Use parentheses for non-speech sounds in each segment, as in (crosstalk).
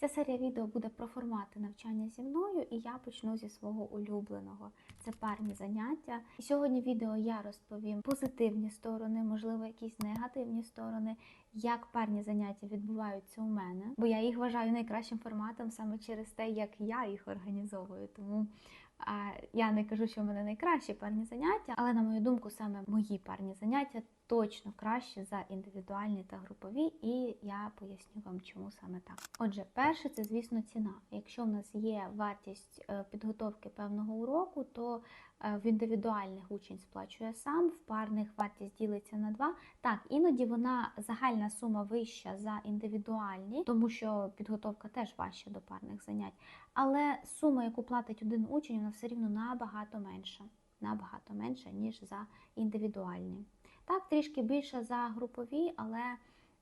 Ця серія відео буде про формати навчання зі мною, і я почну зі свого улюбленого. Це парні заняття. І сьогодні відео я розповім позитивні сторони, можливо, якісь негативні сторони, як парні заняття відбуваються у мене, бо я їх вважаю найкращим форматом саме через те, як я їх організовую. Тому я не кажу, що в мене найкращі парні заняття, але на мою думку, саме мої парні заняття точно краще за індивідуальні та групові, і я поясню вам, чому саме так. Отже, перше, це звісно ціна. Якщо в нас є вартість е, підготовки певного уроку, то в індивідуальних учень сплачує сам, в парних вартість ділиться на два. Так, іноді вона загальна сума вища за індивідуальні, тому що підготовка теж важча до парних занять. Але сума, яку платить один учень, вона все рівно набагато менша. Набагато менша, ніж за індивідуальні. Так, трішки більше за групові, але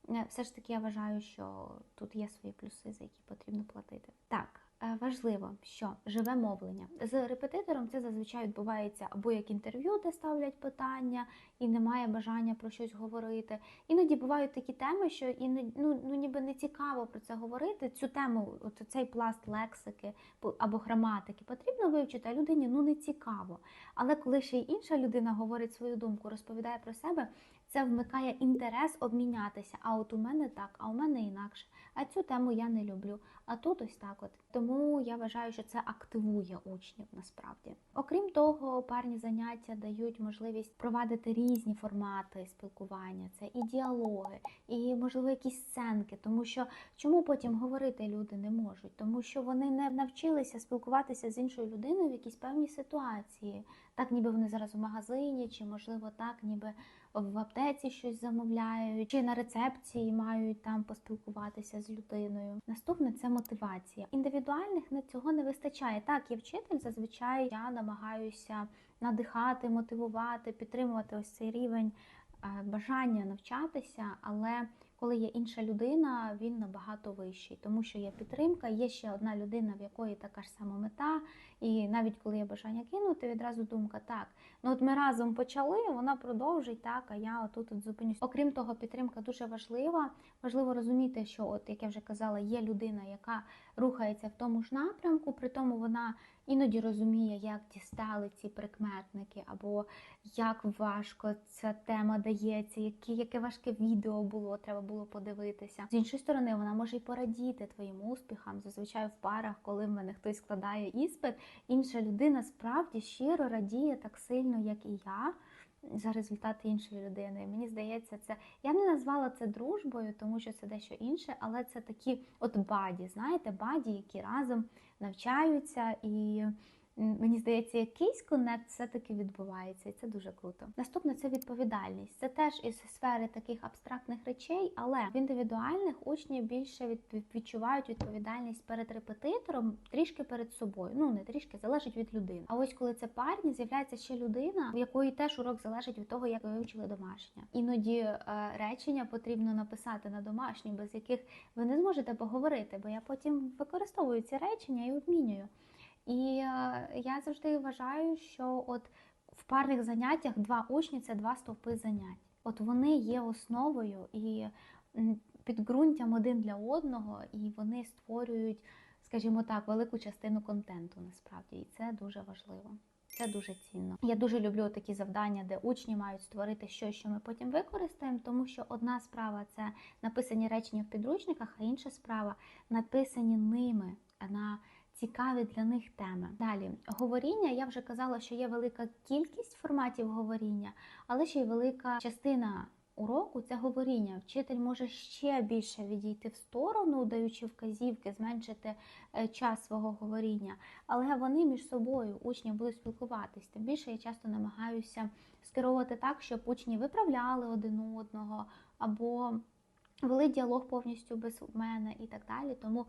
е, все ж таки я вважаю, що тут є свої плюси, за які потрібно платити. Так, е, важливо, що живе мовлення. З репетитором це зазвичай відбувається або як інтерв'ю, де ставлять питання і немає бажання про щось говорити. Іноді бувають такі теми, що і не, ну, ну ніби не цікаво про це говорити. Цю тему, от цей пласт лексики або граматики потрібно вивчити, а людині ну не цікаво. Але коли ще й інша людина говорить свою думку, розповідає про себе, це вмикає інтерес обмінятися. А от у мене так, а у мене інакше. А цю тему я не люблю. А тут ось так от. Тому я вважаю, що це активує учнів насправді. Окрім того, парні заняття дають можливість провадити різні формати спілкування. Це і діалоги, і можливо якісь сценки. Тому що чому потім говорити люди не можуть? Тому що вони не навчилися спілкуватися з іншою людиною в якійсь певній ситуації. Так, ніби вони зараз в магазині, чи можливо так, ніби в аптеці щось замовляють, чи на рецепції мають там поспілкуватися з людиною. Наступне це мотивація. Індивідуальних не цього не вистачає. Так, я вчитель, зазвичай я намагаюся надихати, мотивувати, підтримувати ось цей рівень бажання навчатися, але коли є інша людина, він набагато вищий, тому що є підтримка, є ще одна людина, в якої така ж сама мета. І навіть коли є бажання кинути, відразу думка, так, ну от ми разом почали, вона продовжить так, а я отут от зупинюсь. Окрім того, підтримка дуже важлива. Важливо розуміти, що, от як я вже казала, є людина, яка рухається в тому ж напрямку, при тому вона іноді розуміє, як дістали ці прикметники, або як важко ця тема дається, які, яке важке відео було, треба було подивитися. З іншої сторони, вона може й порадіти твоїм успіхам. Зазвичай в парах, коли в мене хтось складає іспит, інша людина справді щиро радіє так сильно, як і я. За результати іншої людини. Мені здається, це я не назвала це дружбою, тому що це дещо інше, але це такі от баді, знаєте, баді, які разом навчаються і Мені здається, якийсь конект все-таки відбувається, і це дуже круто. Наступне це відповідальність. Це теж із сфери таких абстрактних речей, але в індивідуальних учні більше відчувають відповідальність перед репетитором, трішки перед собою. Ну не трішки залежить від людини. А ось коли це парні, з'являється ще людина, в якої теж урок залежить від того, як ви вивчили домашнє. Іноді е, речення потрібно написати на домашній, без яких ви не зможете поговорити, бо я потім використовую ці речення і обмінюю. І е, я завжди вважаю, що от в парних заняттях два учні це два стовпи занять. От вони є основою і підґрунтям один для одного, і вони створюють, скажімо так, велику частину контенту насправді. І це дуже важливо. Це дуже цінно. Я дуже люблю такі завдання, де учні мають створити щось, що ми потім використаємо, тому що одна справа це написані речення в підручниках, а інша справа написані ними на цікаві для них теми. Далі говоріння. Я вже казала, що є велика кількість форматів говоріння, але ще й велика частина. Уроку це говоріння. Вчитель може ще більше відійти в сторону, даючи вказівки, зменшити е, час свого говоріння, але вони між собою, учні, будуть спілкуватись. Тим більше я часто намагаюся скеровувати так, щоб учні виправляли один одного або вели діалог повністю без мене і так далі. Тому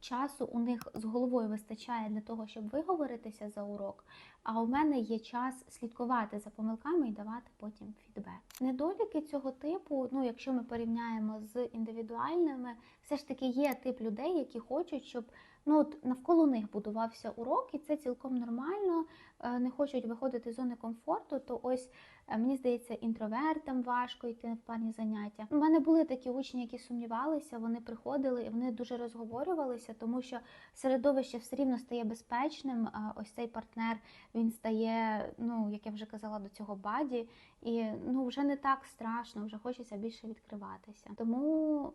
часу у них з головою вистачає для того, щоб виговоритися за урок, а у мене є час слідкувати за помилками і давати потім фідбек. Недоліки цього типу, ну якщо ми порівняємо з індивідуальними, все ж таки є тип людей, які хочуть, щоб ну от навколо них будувався урок, і це цілком нормально. Е, не хочуть виходити з зони комфорту, то ось е, мені здається, інтровертам важко йти в парні заняття. У мене були такі учні, які сумнівалися, вони приходили і вони дуже розговорювалися тому що середовище все рівно стає безпечним. Ось цей партнер він стає, ну як я вже казала, до цього баді, і ну вже не так страшно, вже хочеться більше відкриватися. Тому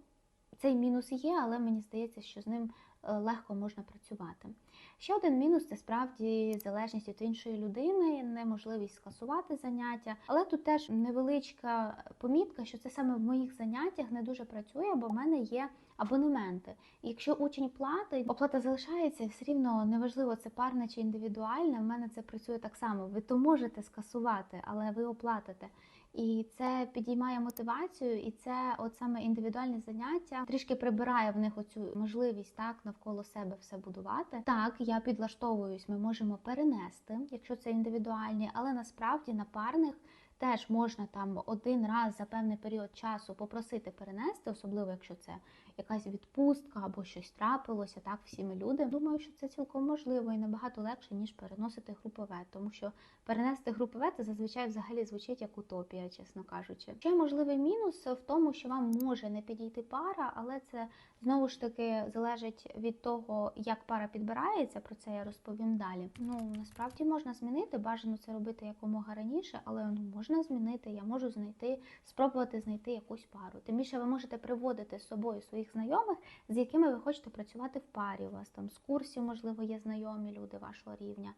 цей мінус є, але мені здається, що з ним легко можна працювати. Ще один мінус це справді залежність від іншої людини, неможливість скасувати заняття. Але тут теж невеличка помітка, що це саме в моїх заняттях не дуже працює, бо в мене є абонементи. Якщо учень платить, оплата залишається, все рівно неважливо, це парне чи індивідуальне. В мене це працює так само. Ви то можете скасувати, але ви оплатите. І це підіймає мотивацію, і це от саме індивідуальне заняття трішки прибирає в них оцю можливість так навколо себе все будувати. Так, я підлаштовуюсь, ми можемо перенести, якщо це індивідуальні, але насправді на парних. Теж можна там один раз за певний період часу попросити перенести, особливо якщо це якась відпустка або щось трапилося. Так, всі ми люди. Думаю, що це цілком можливо і набагато легше ніж переносити групове, тому що перенести групове це зазвичай взагалі звучить як утопія, чесно кажучи. Ще можливий мінус в тому, що вам може не підійти пара, але це знову ж таки залежить від того, як пара підбирається. Про це я розповім далі. Ну насправді можна змінити, бажано це робити якомога раніше, але ну можна змінити. Я можу знайти, спробувати знайти якусь пару. Тим більше ви можете приводити з собою своїх знайомих, з якими ви хочете працювати в парі. У вас там з курсів, можливо, є знайомі люди вашого рівня.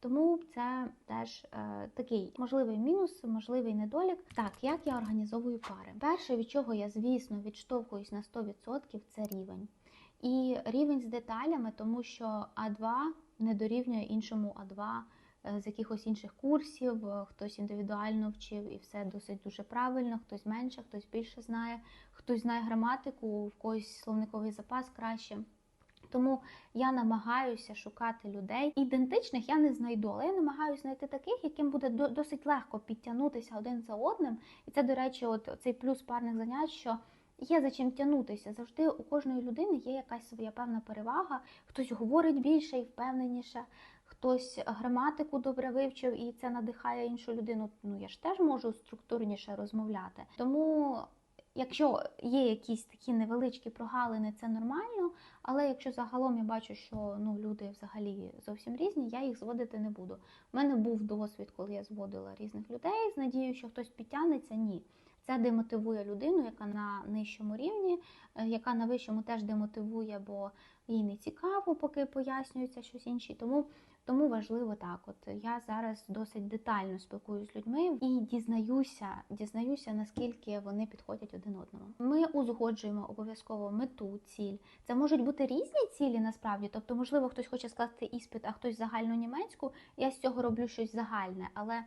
Тому це теж е, такий можливий мінус, можливий недолік. Так, як я організовую пари? Перше, від чого я, звісно, відштовхуюсь на 100%, це рівень. І рівень з деталями, тому що А2 не дорівнює іншому А2 е, з якихось інших курсів, е, хтось індивідуально вчив і все досить дуже правильно, хтось менше, хтось більше знає, хтось знає граматику, в когось словниковий запас краще. Тому я намагаюся шукати людей ідентичних, я не знайду, але я намагаюся знайти таких, яким буде досить легко підтягнутися один за одним. І це, до речі, от цей плюс парних занять, що є за чим тягнутися. Завжди у кожної людини є якась своя певна перевага. Хтось говорить більше і впевненіше, хтось граматику добре вивчив і це надихає іншу людину. Ну я ж теж можу структурніше розмовляти. Тому Якщо є якісь такі невеличкі прогалини, це нормально. Але якщо загалом я бачу, що ну, люди взагалі зовсім різні, я їх зводити не буду. У мене був досвід, коли я зводила різних людей з надією, що хтось підтягнеться. Ні. Це демотивує людину, яка на нижчому рівні, е, яка на вищому теж демотивує, бо їй не цікаво, поки пояснюється щось інше. Тому тому важливо так. От я зараз досить детально спілкуюся з людьми і дізнаюся, дізнаюся, наскільки вони підходять один одному. Ми узгоджуємо обов'язково мету, ціль. Це можуть бути різні цілі насправді. Тобто, можливо, хтось хоче скласти іспит, а хтось загальну німецьку. Я з цього роблю щось загальне, але.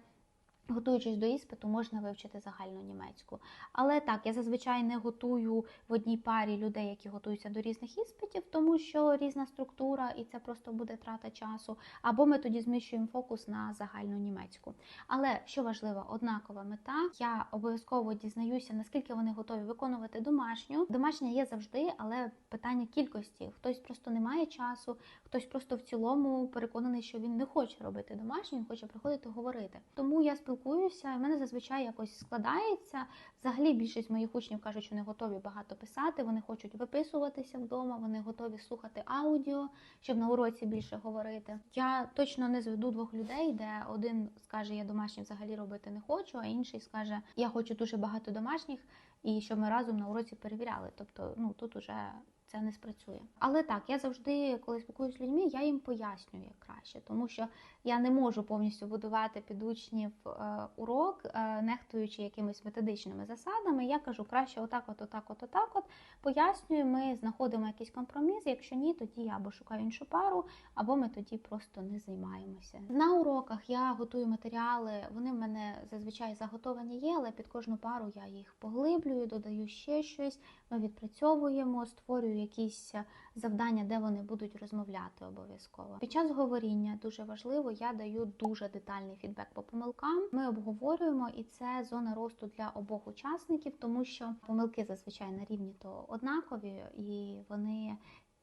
Готуючись до іспиту, можна вивчити загальну німецьку. Але так, я зазвичай не готую в одній парі людей, які готуються до різних іспитів, тому що різна структура і це просто буде трата часу. Або ми тоді зміщуємо фокус на загальну німецьку. Але що важливо, однакова мета. Я обов'язково дізнаюся, наскільки вони готові виконувати домашню. Домашня є завжди, але питання кількості. Хтось просто не має часу, хтось просто в цілому переконаний, що він не хоче робити домашню, він хоче приходити говорити. Тому я спілкуюся спілкуюся, в мене зазвичай якось складається. Взагалі, більшість моїх учнів кажуть, що вони готові багато писати, вони хочуть виписуватися вдома, вони готові слухати аудіо, щоб на уроці більше говорити. Я точно не зведу двох людей, де один скаже, я домашні взагалі робити не хочу, а інший скаже, я хочу дуже багато домашніх, і щоб ми разом на уроці перевіряли. Тобто, ну тут уже це не спрацює. Але так, я завжди, коли спілкуюся з людьми, я їм пояснюю як краще, тому що я не можу повністю будувати під учнів е, урок, е, нехтуючи якимись методичними засадами. Я кажу, краще отак, от, отак, от, отак, от пояснюю, ми знаходимо якийсь компроміс. Якщо ні, тоді я або шукаю іншу пару, або ми тоді просто не займаємося. На уроках я готую матеріали, вони в мене зазвичай заготовані є, але під кожну пару я їх поглиблюю, додаю ще щось. Ми відпрацьовуємо, створюю якісь е, завдання, де вони будуть розмовляти обов'язково. Під час говоріння дуже важливо, я даю дуже детальний фідбек по помилкам. Ми обговорюємо, і це зона росту для обох учасників, тому що помилки зазвичай на рівні то однакові, і вони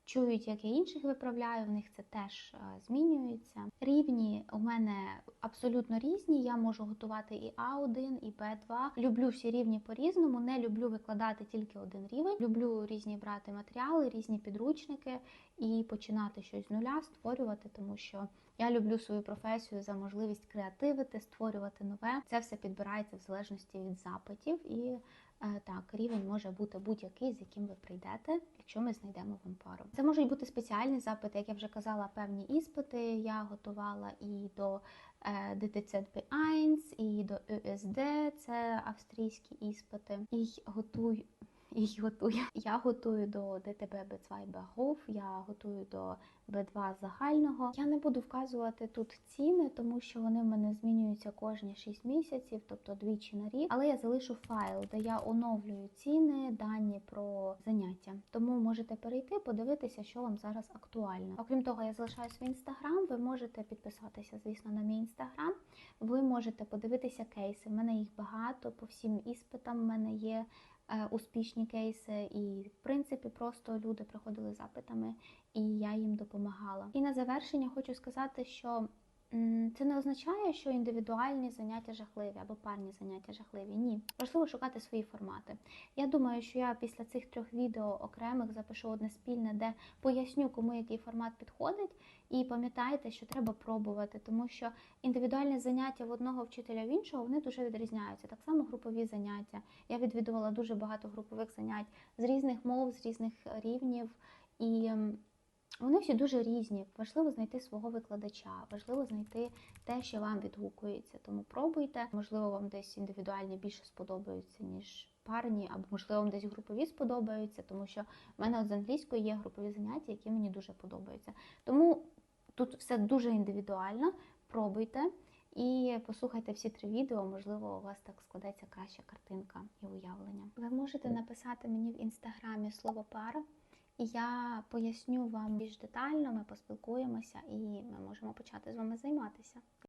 чують, як я інших виправляю, в них це теж е, змінюється. Рівні у мене абсолютно різні. Я можу готувати і А1, і Б2. Люблю всі рівні по-різному. Не люблю викладати тільки один рівень. Люблю різні брати матеріали, різні підручники і починати щось з нуля, створювати, тому що я люблю свою професію за можливість креативити, створювати нове. Це все підбирається в залежності від запитів і. Е, Так, рівень може бути будь-який, з яким ви прийдете, якщо ми знайдемо вам пару. Це можуть бути спеціальні запити, як я вже казала, певні іспити. Я готувала і до е, DTZ B1, і до ЮСД, це австрійські іспити. І готую. (laughs) І готую. Я готую до ДТБ Б2 Багов, я готую до Б2 загального. Я не буду вказувати тут ціни, тому що вони в мене змінюються кожні 6 місяців, тобто двічі на рік. Але я залишу файл, де я оновлюю ціни, дані про заняття. Тому можете перейти, подивитися, що вам зараз актуально. Окрім того, я залишаю свій інстаграм. Ви можете підписатися, звісно, на мій інстаграм. Ви можете подивитися кейси. В мене їх багато по всім іспитам. в мене є успішні кейси, і в принципі просто люди приходили запитами, і я їм допомагала. І на завершення хочу сказати, що це не означає, що індивідуальні заняття жахливі або парні заняття жахливі. Ні, важливо шукати свої формати. Я думаю, що я після цих трьох відео окремих запишу одне спільне, де поясню, кому який формат підходить. І пам'ятайте, що треба пробувати, тому що індивідуальні заняття в одного вчителя в іншого вони дуже відрізняються. Так само групові заняття. Я відвідувала дуже багато групових занять з різних мов, з різних рівнів, і вони всі дуже різні. Важливо знайти свого викладача, важливо знайти те, що вам відгукується. Тому пробуйте. Можливо, вам десь індивідуальні більше сподобаються, ніж парні, або можливо вам десь групові сподобаються, тому що в мене от з англійської є групові заняття, які мені дуже подобаються. Тому тут все дуже індивідуально. Пробуйте і послухайте всі три відео. Можливо, у вас так складеться краща картинка і уявлення. Ви можете написати мені в інстаграмі слово пара. Я поясню вам більш детально, ми поспілкуємося і ми можемо почати з вами займатися.